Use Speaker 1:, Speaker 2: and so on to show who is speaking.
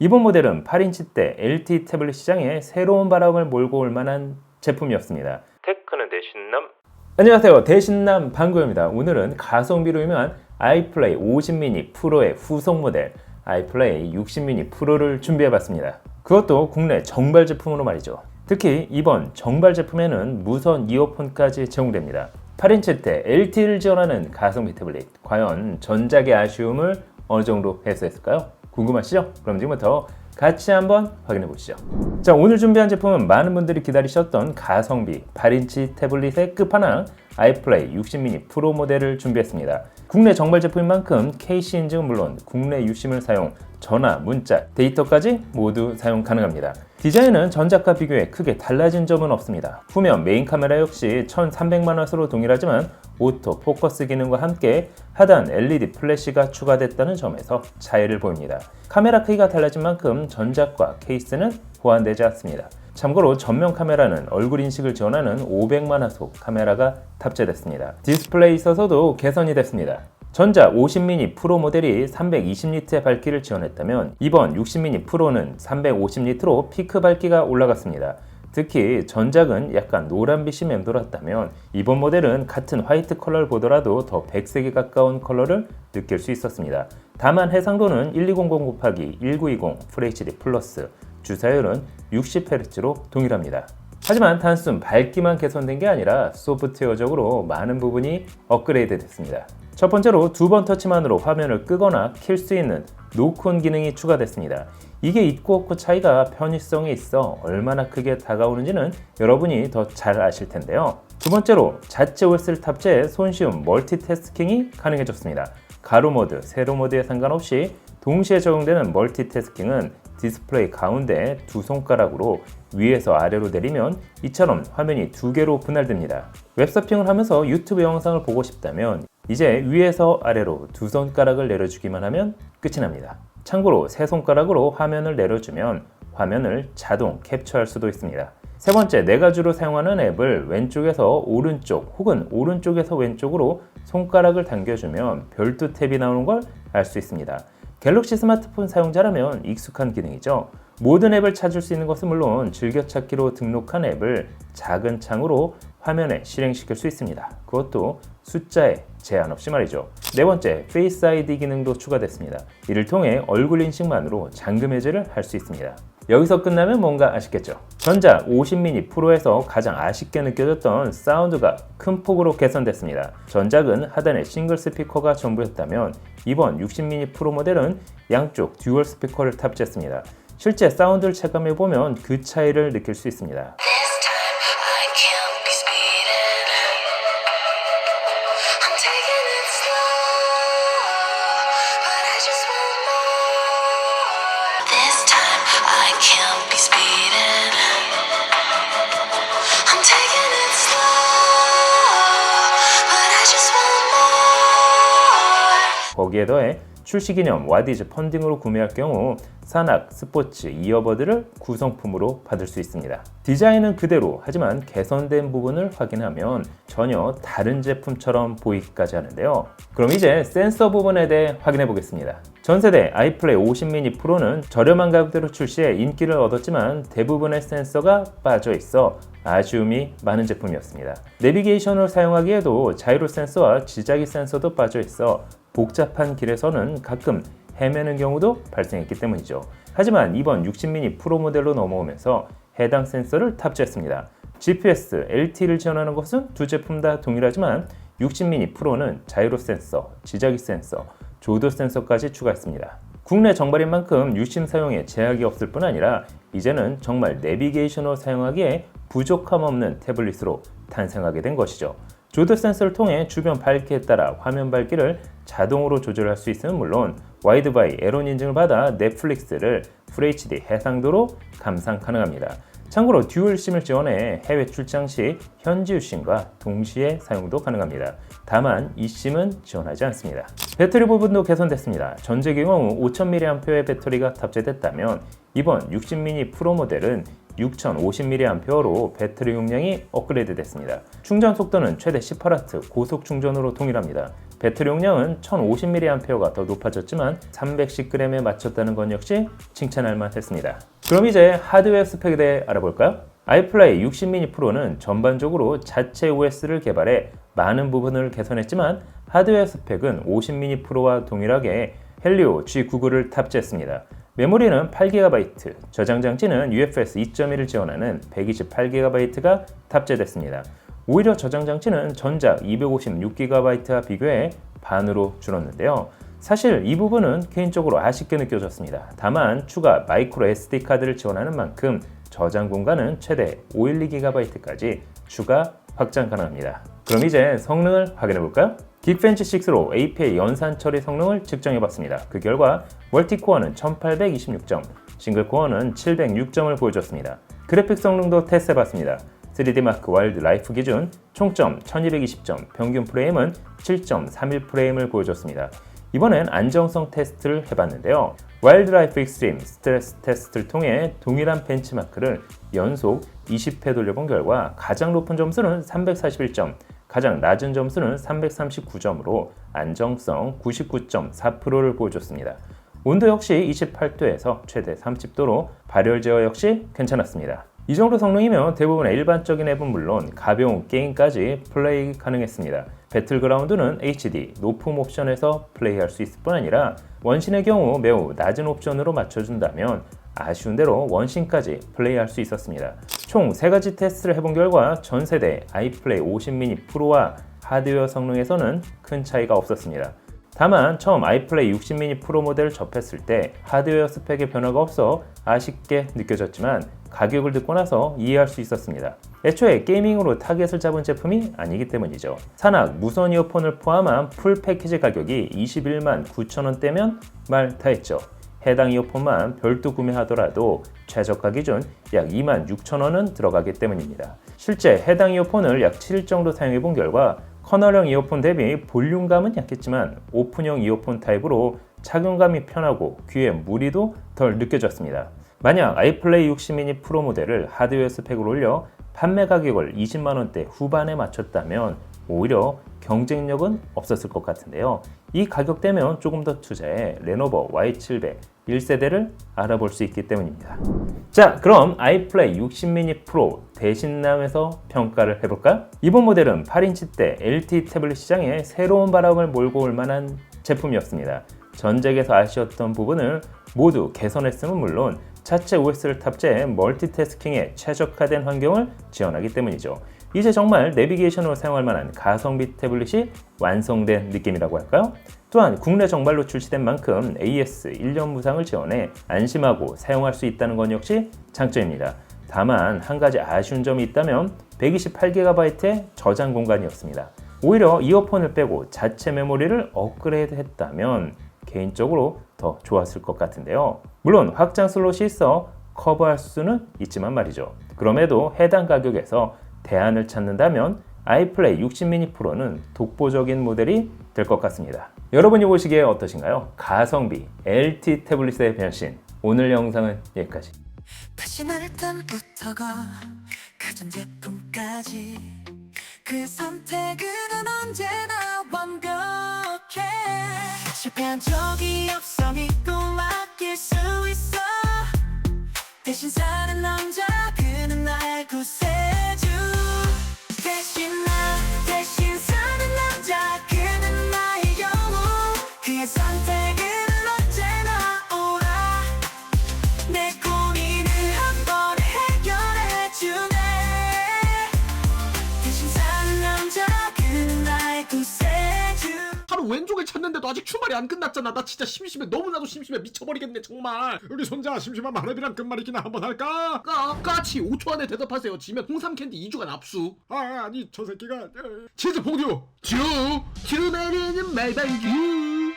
Speaker 1: 이번 모델은 8인치대 LT 태블릿 시장에 새로운 바람을 몰고 올 만한 제품이었습니다. 테크는 대신남? 안녕하세요. 대신남 방구입니다. 오늘은 가성비로 유명한 아이플레이 50 미니 프로의 후속 모델 아이플레이 60 미니 프로를 준비해봤습니다. 그것도 국내 정발 제품으로 말이죠. 특히 이번 정발 제품에는 무선 이어폰까지 제공됩니다. 8인치대 LTE를 지원하는 가성비 태블릿 과연 전작의 아쉬움을 어느 정도 해소했을까요? 궁금하시죠? 그럼 지금부터 같이 한번 확인해 보시죠. 자, 오늘 준비한 제품은 많은 분들이 기다리셨던 가성비 8인치 태블릿의 끝판왕 아이플레이 60 미니 프로 모델을 준비했습니다. 국내 정발 제품인 만큼 KC 인증은 물론 국내 유심을 사용, 전화, 문자, 데이터까지 모두 사용 가능합니다. 디자인은 전작과 비교해 크게 달라진 점은 없습니다. 후면 메인 카메라 역시 1300만원으로 동일하지만 오토 포커스 기능과 함께 하단 LED 플래시가 추가됐다는 점에서 차이를 보입니다. 카메라 크기가 달라진 만큼 전작과 케이스는 보완되지 않습니다. 참고로 전면 카메라는 얼굴 인식을 지원하는 500만 화소 카메라가 탑재됐습니다. 디스플레이 있어서도 개선이 됐습니다. 전자 50미니 프로 모델이 320리트의 밝기를 지원했다면 이번 60미니 프로는 350리트로 피크 밝기가 올라갔습니다. 특히 전작은 약간 노란빛이 맴돌았다면 이번 모델은 같은 화이트 컬러를 보더라도 더 백색에 가까운 컬러를 느낄 수 있었습니다. 다만 해상도는 1200 곱하기 1920 FHD 플러스 주사율은 60Hz로 동일합니다. 하지만 단순 밝기만 개선된 게 아니라 소프트웨어적으로 많은 부분이 업그레이드 됐습니다. 첫 번째로 두 번 터치만으로 화면을 끄거나 킬 수 있는 노콘 기능이 추가됐습니다. 이게 있고 없고 차이가 편의성에 있어 얼마나 크게 다가오는지는 여러분이 더 잘 아실 텐데요. 두 번째로 자체 OS를 탑재해 손쉬운 멀티태스킹이 가능해졌습니다. 가로 모드, 세로 모드에 상관없이 동시에 적용되는 멀티태스킹은 디스플레이 가운데 두 손가락으로 위에서 아래로 내리면 이처럼 화면이 두 개로 분할됩니다. 웹서핑을 하면서 유튜브 영상을 보고 싶다면 이제 위에서 아래로 두 손가락을 내려주기만 하면 끝이 납니다. 참고로 세 손가락으로 화면을 내려주면 화면을 자동 캡처할 수도 있습니다. 세 번째, 내가 주로 사용하는 앱을 왼쪽에서 오른쪽 혹은 오른쪽에서 왼쪽으로 손가락을 당겨주면 별도 탭이 나오는 걸 알 수 있습니다. 갤럭시 스마트폰 사용자라면 익숙한 기능이죠. 모든 앱을 찾을 수 있는 것은 물론 즐겨찾기로 등록한 앱을 작은 창으로 화면에 실행시킬 수 있습니다. 그것도 숫자에 제한 없이 말이죠. 네 번째, 페이스 아이디 기능도 추가됐습니다. 이를 통해 얼굴 인식만으로 잠금 해제를 할 수 있습니다. 여기서 끝나면 뭔가 아쉽겠죠. 전자 50 미니 프로에서 가장 아쉽게 느껴졌던 사운드가 큰 폭으로 개선됐습니다. 전작은 하단에 싱글 스피커가 전부였다면 이번 60 미니 프로 모델은 양쪽 듀얼 스피커를 탑재했습니다. 실제 사운드를 체감해 보면 그 차이를 느낄 수 있습니다. 거기에 더해 출시 기념 와디즈 펀딩으로 구매할 경우 산악, 스포츠, 이어버드를 구성품으로 받을 수 있습니다. 디자인은 그대로 하지만 개선된 부분을 확인하면 전혀 다른 제품처럼 보이기까지 하는데요. 그럼 이제 센서 부분에 대해 확인해 보겠습니다. 전세대 아이플레이 50 미니 프로는 저렴한 가격대로 출시해 인기를 얻었지만 대부분의 센서가 빠져 있어 아쉬움이 많은 제품이었습니다. 내비게이션을 사용하기에도 자이로 센서와 지자기 센서도 빠져 있어 복잡한 길에서는 가끔 헤매는 경우도 발생했기 때문이죠. 하지만 이번 60 미니 프로 모델로 넘어오면서 해당 센서를 탑재했습니다. GPS, LTE를 지원하는 것은 두 제품 다 동일하지만 60 미니 프로는 자이로 센서, 지자기 센서, 조도 센서까지 추가했습니다. 국내 정발인 만큼 유심 사용에 제약이 없을 뿐 아니라 이제는 정말 내비게이션을 사용하기에 부족함 없는 태블릿으로 탄생하게 된 것이죠. 조드 센서를 통해 주변 밝기에 따라 화면 밝기를 자동으로 조절할 수 있으면 물론 와이드바이 에론 인증을 받아 넷플릭스를 FHD 해상도로 감상 가능합니다. 참고로 듀얼 심을 지원해 해외 출장 시 현지 유심과 동시에 사용도 가능합니다. 다만 이 심은 지원하지 않습니다. 배터리 부분도 개선됐습니다. 전작의 경우 5000mAh의 배터리가 탑재됐다면 이번 60 미니 프로 모델은 6050mAh로 배터리 용량이 업그레이드 됐습니다. 충전 속도는 최대 18W 고속 충전으로 동일합니다. 배터리 용량은 1050mAh가 더 높아졌지만 310g에 맞췄다는 건 역시 칭찬할 만했습니다. 그럼 이제 하드웨어 스펙에 대해 알아볼까요? 아이플라이 60 미니 프로는 전반적으로 자체 OS를 개발해 많은 부분을 개선했지만 하드웨어 스펙은 50 미니 프로와 동일하게 헬리오 G99를 탑재했습니다. 메모리는 8GB, 저장 장치는 UFS 2.1을 지원하는 128GB가 탑재됐습니다. 오히려 저장 장치는 전작 256GB와 비교해 반으로 줄었는데요. 사실 이 부분은 개인적으로 아쉽게 느껴졌습니다. 다만 추가 마이크로 SD 카드를 지원하는 만큼 저장 공간은 최대 512GB까지 추가 확장 가능합니다. 그럼 이제 성능을 확인해 볼까요? 긱벤치 6로 APA 연산 처리 성능을 측정해 봤습니다. 그 결과 멀티코어는 1826점, 싱글코어는 706점을 보여줬습니다. 그래픽 성능도 테스트해 봤습니다. 3D 마크 와일드 라이프 기준 총점 1220점, 평균 프레임은 7.31 프레임을 보여줬습니다. 이번엔 안정성 테스트를 해봤는데요. 와일드 라이프 익스트림 스트레스 테스트를 통해 동일한 벤치마크를 연속 20회 돌려본 결과 가장 높은 점수는 341점, 가장 낮은 점수는 339점으로 안정성 99.4%를 보여줬습니다. 온도 역시 28도에서 최대 30도로 발열 제어 역시 괜찮았습니다. 이 정도 성능이면 대부분의 일반적인 앱은 물론 가벼운 게임까지 플레이 가능했습니다. 배틀그라운드는 HD, 높음 옵션에서 플레이할 수 있을 뿐 아니라 원신의 경우 매우 낮은 옵션으로 맞춰준다면 아쉬운 대로 원신까지 플레이할 수 있었습니다. 총 3가지 테스트를 해본 결과 전 세대 아이플레이 50 미니 프로와 하드웨어 성능에서는 큰 차이가 없었습니다. 다만 처음 아이플레이 60 미니 프로 모델을 접했을 때 하드웨어 스펙에 변화가 없어 아쉽게 느껴졌지만 가격을 듣고 나서 이해할 수 있었습니다. 애초에 게이밍으로 타겟을 잡은 제품이 아니기 때문이죠. 산악 무선 이어폰을 포함한 풀 패키지 가격이 21만 9천 원대면 말 다했죠. 해당 이어폰만 별도 구매하더라도 최저가 기준 약 2만 6천 원은 들어가기 때문입니다. 실제 해당 이어폰을 약 7일 정도 사용해 본 결과 커널형 이어폰 대비 볼륨감은 약했지만 오픈형 이어폰 타입으로 착용감이 편하고 귀에 무리도 덜 느껴졌습니다. 만약 아이플레이 60 미니 프로 모델을 하드웨어 스펙을 올려 판매 가격을 20만 원대 후반에 맞췄다면 오히려 경쟁력은 없었을 것 같은데요. 이 가격대면 조금 더 투자해 레노버 Y700 1세대를 알아볼 수 있기 때문입니다. 자, 그럼 아이플레이 60 미니 프로 대신남에서 평가를 해볼까요? 이번 모델은 8인치대 LT 태블릿 시장에 새로운 바람을 몰고 올 만한 제품이었습니다. 전작에서 아쉬웠던 부분을 모두 개선했음은 물론 자체 OS를 탑재해 멀티태스킹에 최적화된 환경을 지원하기 때문이죠. 이제 정말 내비게이션으로 사용할 만한 가성비 태블릿이 완성된 느낌이라고 할까요? 또한 국내 정발로 출시된 만큼 AS 1년 무상을 지원해 안심하고 사용할 수 있다는 건 역시 장점입니다. 다만 한 가지 아쉬운 점이 있다면 128GB의 저장 공간이었습니다. 오히려 이어폰을 빼고 자체 메모리를 업그레이드 했다면 개인적으로 더 좋았을 것 같은데요. 물론 확장 슬롯이 있어 커버할 수는 있지만 말이죠. 그럼에도 해당 가격에서 대안을 찾는다면 아이플레이 60 미니 프로는 독보적인 모델이 될 것 같습니다. 여러분이 보시기에 어떠신가요? 가성비 LT 태블릿의 변신. 오늘 영상은 여기까지.
Speaker 2: 땀부터가 가전 제품까지 그 선택은 언제나 완벽해 실패한 적이 없어 믿고 맡길 수 있어 대신 사는 남자 나의 구세주
Speaker 3: 왼쪽을 찾는데도 아직 출발이 안 끝났잖아. 나 진짜 심심해. 너무나도 심심해. 미쳐버리겠네 정말. 우리 손자 심심한 마렵이랑 끝말잇기나 한번 할까? 까 까치 5초 안에 대답하세요. 지면 홍삼 캔디 2주간 압수. 아 아니 저 새끼가 어, 치즈 퐁듀 듀 듀 내리는 말방규